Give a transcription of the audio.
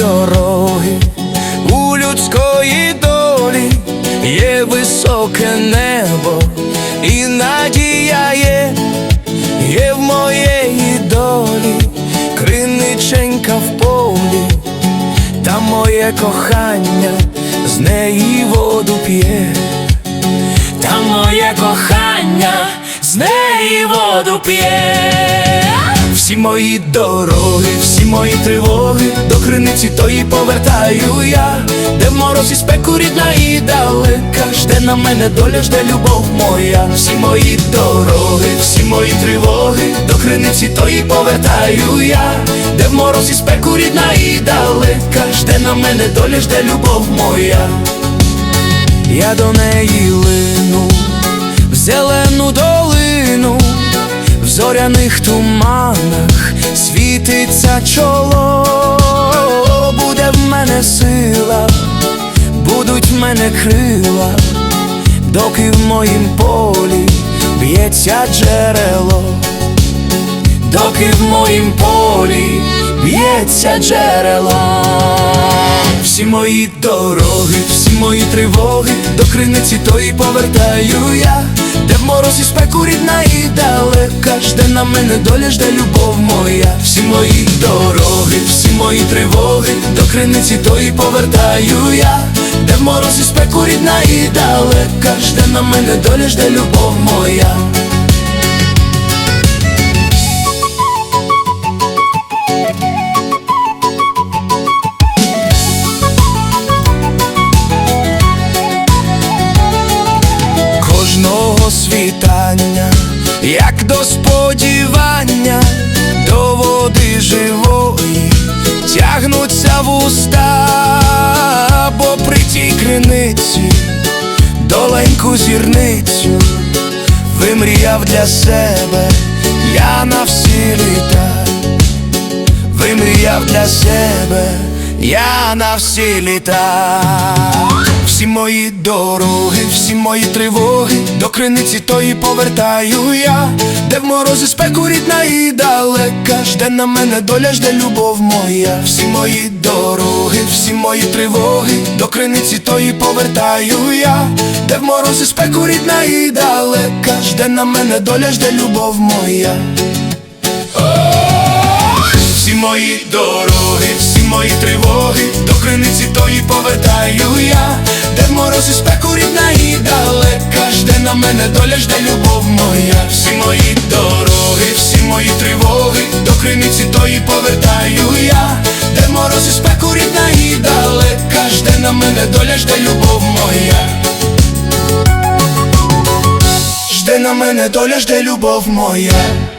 дороги, у людської долі є високе небо, і надія є, є в моєї долі, криниченька в полі, та моє кохання з неї воду п'є, та моє кохання з неї воду п'є. Всі мої дороги, всі мої тривоги, до криниці тої повертаю я, де в морозі спеку рідна і далека, жде на мене доля, жде любов моя, всі мої дороги, всі мої тривоги, до криниці тої повертаю я, де в морозі спеку рідна і далека, жде на мене доля, жде любов моя. Я до неї лину зоряних туманах світиться чоло, буде в мене сила, будуть в мене крила, доки в моїм полі б'ється джерело, доки в моїм полі б'ється джерело. Всі мої дороги, всі мої тривоги, до криниці тої повертаю я, де в морозі спеку рідна і далека, жде на мене доля, жде любов моя, всі мої дороги, всі мої тривоги, до криниці тої повертаю я, де мороз і спеку рідна і далека, жде на мене доля, жде любов моя. Вуста, бо при тій криниці доленьку зірницю вимріяв для себе. Я на всі літа, вимріяв для себе я на всі літа. Всі мої дороги, всі мої тривоги, до криниці тої повертаю я, де в морозі спеку рідна і далека, жде на мене доля, жде любов моя, всі мої дороги, всі мої тривоги, до криниці тої повертаю я, де в морозі спеку рідна і далека, жде на мене доля, жде любов моя. Всі мої дороги, всі мої тривоги, до криниці тої повертаю я, де в морозі спеку рідна і далека, жде на мене доля, жде любов моя, всі мої дороги, всі мої тривоги, до криниці тої повертаю я, де в морозі спеку рідна і далека, жде на мене доля, жде любов моя. Жде на мене доля, жде любов моя.